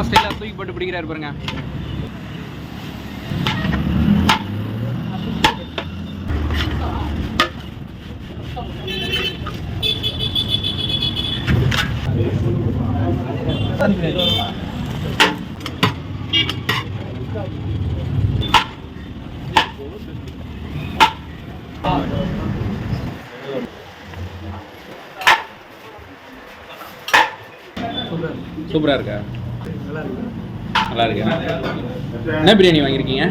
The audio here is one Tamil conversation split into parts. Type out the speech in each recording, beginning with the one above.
செம்ம ஸ்டைலாக தூக்கி போட்டு பிடிக்கிறாரு பாருங்க. சூப்பராக இருக்கா? நல்லா இருக்கு. என்ன பிரியாணி வாங்கியிருக்கீங்க?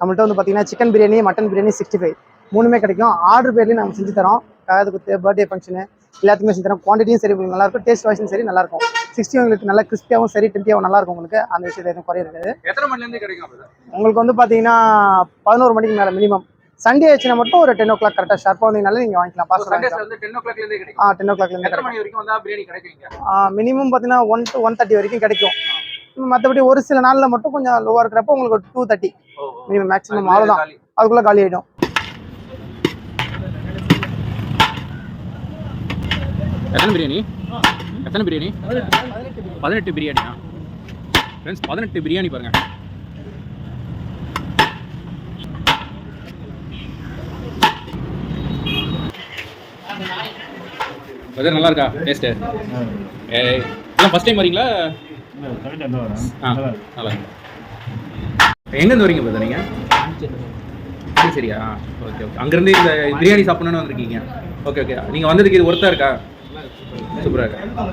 நம்மள்ட்ட வந்து பார்த்தீங்கன்னா chicken biryani mutton biryani sixty five மூணுமே கிடைக்கும். ஆர்டர் பேர்லேயும் நாங்கள் செஞ்சு தரோம். காது குத்து பர்த்டே ஃபங்க்ஷனு எல்லாத்துக்குமே செஞ்சு தரோம். குவான்டிட்டியும் சரி உங்களுக்கு நல்லாயிருக்கும் டேஸ்ட் வாய்ஸும் சரி நல்லாயிருக்கும் சிக்ஸ்டி உங்களுக்கு நல்லா கிறிஸ்பியாகவும் சரி டெம்டியாகவும் நல்லாயிருக்கும் உங்களுக்கு. அந்த விஷயத்தில் எதுவும் குறைய இருக்காது. எத்தனை மணிலேருந்து கிடைக்கும் உங்களுக்கு வந்து பார்த்தீங்கன்னா பதினோரு மணிக்கு மேலே மினிமம் சண்டே ஆச்சுன்னா மட்டும் ஒரு டென் ஓ கிளாக் கரெக்டாக ஷார்ப்பாக வந்தீங்கனாலே நீங்கள் வாங்கிக்கலாம். கிடைக்கும். ஆ டென் ஓ கிளாக்லேருந்து எத்தனை கிடைக்கும். மணி வரைக்கும் வந்தால் பிரியாணி கிடைக்குங்க? மினிமம் பார்த்தீங்கன்னா ஒன் டு ஒன் தேர்ட்டி வரைக்கும் கிடைக்கும். மற்றபடி ஒரு சில நாளில் மட்டும் கொஞ்சம் லோவாக இருக்கிறப்ப உங்களுக்கு டூ தேர்ட்டி மினிமம் மேக்ஸிமம் அவ்வளோதான். அதுக்குள்ளே காலி. ஆகிடும் எத்தனை பிரியாணி? எத்தனை பிரியாணி? பதினெட்டு பிரியாணியா? ஃப்ரெண்ட்ஸ் பதினெட்டு பிரியாணி பாருங்க. வெதர் நல்லா இருக்கா டேஸ்ட்டு இதெல்லாம் ஃபஸ்ட் டைம் வரீங்களா? ஆ நல்லா இருக்கு எங்கேருந்து வரீங்க பிரதர் நீங்கள் சரி சரியா ஓகே ஓகே அங்கேருந்து இந்த பிரியாணி சாப்பிடணும்னு வந்திருக்கீங்க. ஓகே ஓகே நீங்கள் வந்ததுக்கு இது ஒர்த்தாக இருக்கா? சூப்பராக இருக்கா.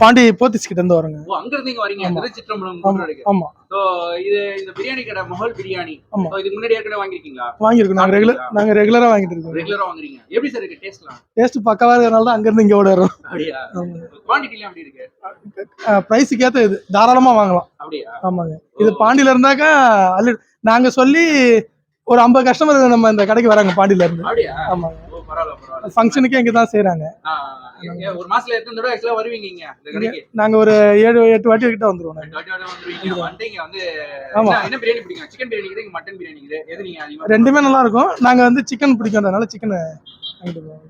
பாண்டி போத்திஸ் கிட்ட இருந்து வருங்க ஓ அங்கேருந்து இங்கே வரீங்க. திருச்சிற்றம்பலம் ஆமா. ஸோ இது இந்த பிரியாணி கடை மொஹல் பிரியாணி. ஆமா. இதுக்கு முன்னாடி ஏற்கனவே வாங்கியிருக்கீங்களா? வாங்கியிருக்கோம். நாங்கள் ரெகுலர்? நாங்கள் ரெகுலராக வாங்கிட்டு இருக்கோம். ரெகுலராக வாங்குறீங்க. எப்படி சார் இருக்கு? டேஸ்ட்லாம் டேஸ்ட் பக்கவா இருக்கிறனால தான் அங்கேருந்து இங்கே ஓட வரும் அப்படியா குவான்டிட்டிலாம் எப்படி இருக்கு? ப்ரைஸுக்கு ஏற்ற இது. தாராளமாக வாங்கலாம். அப்படியா? ஆமாங்க. இது பாண்டியில இருந்தாக்கா நாங்கள் சொல்லி ஒரு ஐம்பது கஸ்டமர் நம்ம இந்த கடைக்கு வராங்க பாண்டியில இருந்து. அப்படியா? ஆமாங்க. ஃபங்க்ஷனுக்கே இங்கே தான் செய்கிறாங்க ஒரு மாசத்துல எத்தனை தடவை ஆக்சுவலாக வருவீங்க இங்க நாங்கள் ஒரு ஏழு எட்டு வாட்டி கிட்ட வந்துருவோம். நாங்க. ரெண்டு வாட்டி வந்துருவீங்க? வந்து இங்க வந்து ஆமா. என்ன- பிரியாணி பிடிக்கும்? சிக்கன் பிரியாணி இருக்குது மட்டன் பிரியாணி இருக்குது. எது நீங்க ரெண்டுமே நல்லா இருக்கும். நாங்கள் வந்து சிக்கன் பிடிக்கிறதுனால சிக்கனை வாங்கிட்டு போவோம்.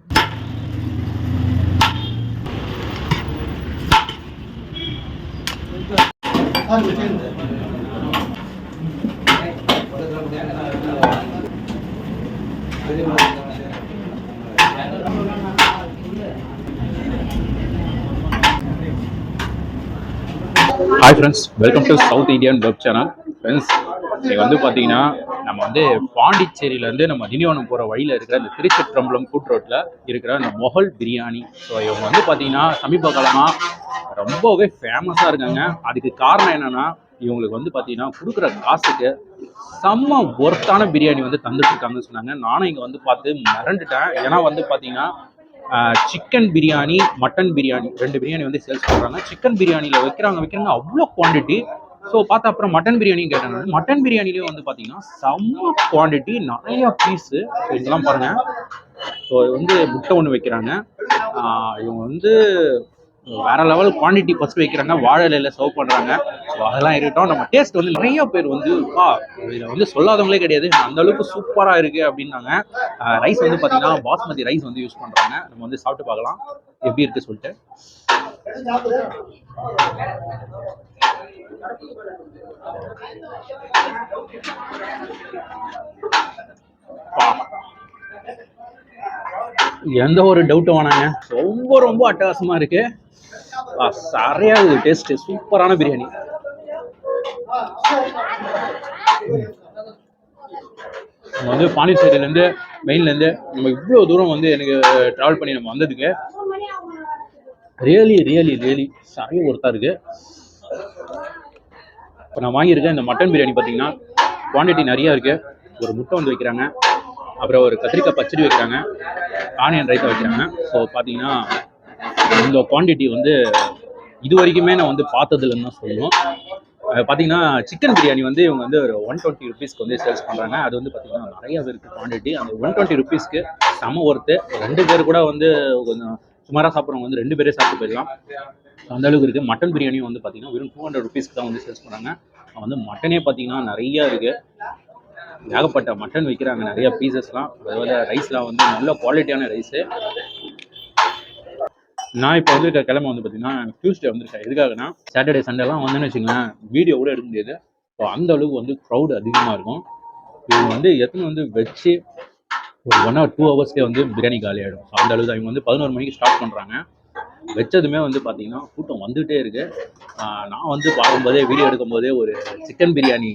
Hi friends welcome to South Indian web channel friends இன்னைக்கு வந்து பார்த்தீங்கன்னா நம்ம வந்து பாண்டிச்சேரியிலேருந்து நம்ம திண்டிவனம் போகிற வழியில் இருக்கிற இந்த திருச்சிற்றம்பலம் கூட் ரோட்டில் இருக்கிற இந்த மொஹல் பிரியாணி. ஸோ இவங்க வந்து பார்த்தீங்கன்னா சமீப காலமாக ரொம்பவே ஃபேமஸாக இருக்காங்க. அதுக்கு காரணம் என்னென்னா இவங்களுக்கு வந்து பார்த்தீங்கன்னா கொடுக்குற காசுக்கு செம்ம ஒர்த்தான பிரியாணி வந்து தந்துட்டு இருக்காங்கன்னு சொன்னாங்க. நானும் இங்கே வந்து பார்த்து மிரண்டுட்டேன். ஏன்னா வந்து பார்த்தீங்கன்னா சிக்கன் பிரியாணி மட்டன் பிரியாணி ரெண்டு பிரியாணி வந்து சேல்ஸ் பண்ணுறாங்க சிக்கன் பிரியாணியில் வைக்கிறாங்க வைக்கிறாங்க அவ்வளோ குவான்டிட்டி ஸோ பார்த்தா அப்புறம் மட்டன் பிரியாணியும் கேட்டாங்க மட்டன் பிரியாணிலேயே வந்து பார்த்தீங்கன்னா செம்ம குவாண்டிட்டி நிறைய பீஸு இதெல்லாம் பாருங்கள் ஸோ வந்து முட்டை ஒன்று வைக்கிறாங்க. இவங்க வந்து வேற லெவல் குவான்டிட்டி ஃபர்ஸ்ட் வைக்கிறாங்க வாழலையில சர்வ் பண்ணுறாங்க ஸோ அதெல்லாம் இருக்கட்டும். நம்ம டேஸ்ட் வந்து நிறைய பேர் வந்து பா இதில் வந்து சொல்லாதவங்களே கிடையாது. அந்த அளவுக்கு சூப்பராக இருக்கு அப்படின்னாங்க. ரைஸ் வந்து பார்த்தீங்கன்னா பாஸ்மதி ரைஸ் வந்து யூஸ் பண்ணுறாங்க நம்ம வந்து சாப்பிட்டு பார்க்கலாம். எப்படி இருக்கு சொல்லிட்டு. பா. எந்த ஒரு டவுட்டும் வேணாங்க. ரொம்ப ரொம்ப அட்டகாசமா இருக்கு. ஆ, சரியா இது டேஸ்ட் சூப்பரான பிரியாணி. நம்ம வந்து பாண்டிச்சேரியிலேருந்து மெயின்லேருந்து நம்ம இவ்வளோ தூரம் வந்து எனக்கு ட்ராவல் பண்ணி நம்ம வந்ததுக்கு ரியலி ரியலி ரியலி சரியா ஒருத்தா இருக்கு. இப்போ நான் வாங்கியிருக்கேன் இந்த மட்டன் பிரியாணி பார்த்தீங்கன்னா குவாண்டிட்டி நிறையா இருக்குது ஒரு முட்டை வந்து வைக்கிறாங்க. அப்புறம் ஒரு கத்திரிக்காய் பச்சடி வைக்கிறாங்க. ஆனியன் ரைத்தா வைக்கிறாங்க. ஸோ பார்த்தீங்கன்னா இந்த குவாண்டிட்டி வந்து இது வரைக்குமே நான் வந்து பார்த்ததுலன்னு தான் சொல்லணும். பார்த்தீங்கன்னா சிக்கன் பிரியாணி வந்து இவங்க வந்து ஒரு ஒன் டுவெண்ட்டி ருபீஸ்க்கு வந்து சேல்ஸ் பண்ணுறாங்க அது வந்து பார்த்தீங்கன்னா நிறைய இருக்குது குவாண்டிட்டி அந்த ஒன் டுவெண்ட்டி ருபீஸ்க்கு செம ஒர்த்து ரெண்டு பேர் கூட வந்து கொஞ்சம் சுமாராக சாப்பிட்றவங்க வந்து ரெண்டு பேரே சாப்பிட்டு போயிடலாம். அந்த அளவுக்கு இருக்குது மட்டன் பிரியாணியும் வந்து பார்த்தீங்கன்னா வெறும் டூ ஹண்ட்ரட் ருபீஸ்க்கு தான் வந்து சேல்ஸ் பண்ணுறாங்க வந்து மட்டனே பார்த்தீங்கன்னா நிறைய இருக்குது ஏகப்பட்ட மட்டன் விற்கிறாங்க நிறைய பீசஸ்லாம் அதுபோல் ரைஸ்லாம் வந்து நல்ல குவாலிட்டியான ரைஸு நான் இப்போ வந்து கிழமை வந்து பார்த்தீங்கன்னா டியூஸ்டே வந்திருக்கேன். எதுக்காகனா சாட்டர்டே சண்டேலாம் வந்தேன்னு வச்சுங்களேன் வீடியோ கூட எடுக்க முடியாது. ஸோ அந்த அளவுக்கு வந்து க்ரௌட் அதிகமாக இருக்கும். இவங்க வந்து எத்தனை வந்து வச்சு ஒரு ஒன் ஹவர் டூ ஹவர்ஸ்லேயே வந்து பிரியாணி காலி ஆகிடும் ஸோ அந்த அளவுக்கு தான். இவங்க வந்து பதினோரு மணிக்கு ஸ்டார்ட் பண்ணுறாங்க வச்சதுமே வந்து பார்த்தீங்கன்னா கூட்டம் வந்துகிட்டே இருக்குது நான் வந்து பார்க்கும்போதே வீடியோ எடுக்கும்போதே ஒரு சிக்கன் பிரியாணி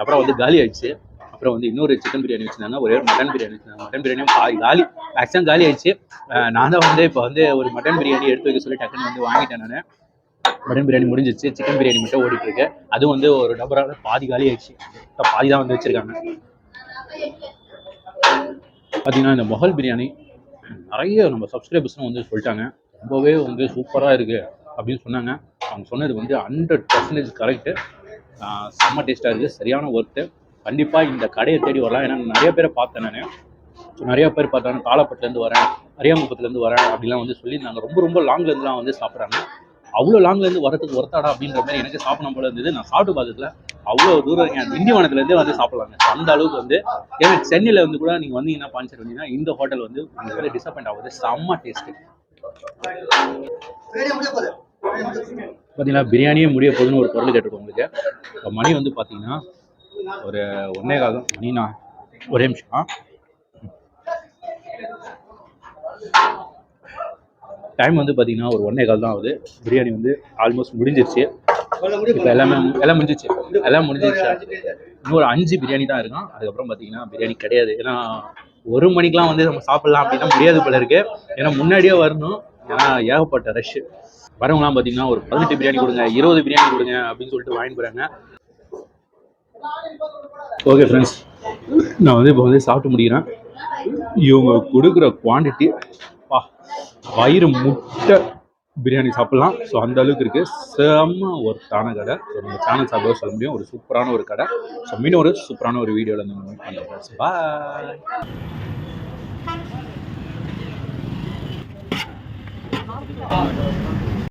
அப்புறம் வந்து காலி ஆயிடுச்சு. அப்புறம் வந்து இன்னொரு சிக்கன் பிரியாணி வச்சிருந்தாங்க. ஒரே ஒரு மட்டன் பிரியாணி வச்சிருந்தாங்க. மட்டன் பிரியாணியும் பாதி காலி. மேக்ஸிமம் காலி ஆயிடுச்சு. நான் தான் வந்து இப்போ வந்து ஒரு மட்டன் பிரியாணி எடுத்து வைக்க சொல்லி டக்குன்னு வந்து வாங்கிட்டேன் நான். மட்டன் பிரியாணி முடிஞ்சிச்சு சிக்கன் பிரியாணி மட்டும் ஓடிட்டு இருக்கு அதுவும் வந்து ஒரு டபரால பாதி காலி ஆயிடுச்சு. இப்போ பாதி தான் வந்து வச்சிருக்காங்க. பார்த்தீங்கன்னா இந்த மொஹல் பிரியாணி நிறைய நம்ம சப்ஸ்கிரைபர்ஸும் வந்து சொல்லிட்டாங்க. ரொம்பவே வந்து சூப்பராக இருக்குது அப்படின்னு சொன்னாங்க. அவங்க சொன்னது வந்து ஹண்ட்ரட் பர்சன்டேஜ் கரெக்டு செம்ம டேஸ்ட்டாக இருக்குது சரியான ஒர்த்து கண்டிப்பாக இந்த கடையை தேடி வரலாம். ஏன்னா நிறைய பேரை பார்த்தேன் நான். ஸோ நிறைய பேர் பார்த்தாங்க. காலப்பட்டுலேருந்து வரேன் அரியாங்குப்பத்துலேருந்து வரேன் அப்படிலாம் வந்து சொல்லியிருந்தாங்க. ரொம்ப ரொம்ப லாங்லேருந்துலாம் வந்து சாப்பிட்றாங்க. அவ்வளோ லாங்லேருந்து வரதுக்கு ஒருத்தாடா அப்படின்ற மாதிரி எனக்கு சாப்பிடணும் போல இருந்தது. நான் சாப்பிட்டு பார்த்ததுல அவ்வளோ தூரம் என் திண்டிவனத்துலேருந்தே வந்து சாப்பிட்லாங்க. அந்த அளவுக்கு வந்து ஏன்னா சென்னையில் வந்து கூட நீங்கள் வந்தீங்கன்னா பாஞ்சர் வந்தீங்கன்னா இந்த ஹோட்டல் வந்து உங்களுக்கு வந்து டிசப்பாயிண்ட் ஆகுது. செம்ம டேஸ்ட்டு பார்த்தீங்கன்னா பிரியாணியே முடிய போகுதுன்னு ஒரு பொருள் கேட்டிருக்கோம் உங்களுக்கு. இப்போ மணி வந்து பார்த்தீங்கன்னா ஒரு ஒன்னே காலம் நீனா? ஒரே நிமிஷம். டைம் வந்து பார்த்தீங்கன்னா ஒரு ஒன்னே கால் தான் ஆகுது. பிரியாணி வந்து ஆல்மோஸ்ட் முடிஞ்சிருச்சு. இப்போ எல்லாமே எல்லாம் முடிஞ்சிச்சு. எல்லாம் முடிஞ்சிருச்சு? இன்னும் ஒரு அஞ்சு பிரியாணி தான் இருக்கும். அதுக்கப்புறம் பார்த்தீங்கன்னா பிரியாணி கிடையாது. ஏன்னா ஒரு மணிக்கெலாம் வந்து நம்ம சாப்பிடலாம் அப்படின்னா முடியாது போல இருக்கு. ஏன்னா முன்னாடியே வரணும். ஏன்னா ஏகப்பட்ட ரஷ்ஷு வரவங்களாம் பார்த்தீங்கன்னா ஒரு பதினெட்டு பிரியாணி கொடுங்க இருபது பிரியாணி கொடுங்க அப்படின்னு சொல்லிட்டு வாங்கிட்டு போகிறாங்க ஓகே ஃப்ரெண்ட்ஸ் நான் வந்து இப்போ வந்து சாப்பிட்டு முடிக்கிறேன். இவங்க கொடுக்குற குவான்டிட்டி வா வயிறு முட்டை பிரியாணி சாப்பிட்லாம். ஸோ அந்த அளவுக்கு இருக்குது செம்ம ஒர்த்தான கடை. ஸோ நம்ம சேனல் சாப்பிட சொல்ல முடியும். ஒரு சூப்பரான ஒரு கடை. ஸோ மீன் ஒரு சூப்பரான ஒரு வீடியோவில் நம்ம மீட் பண்ணுறோம் பாய்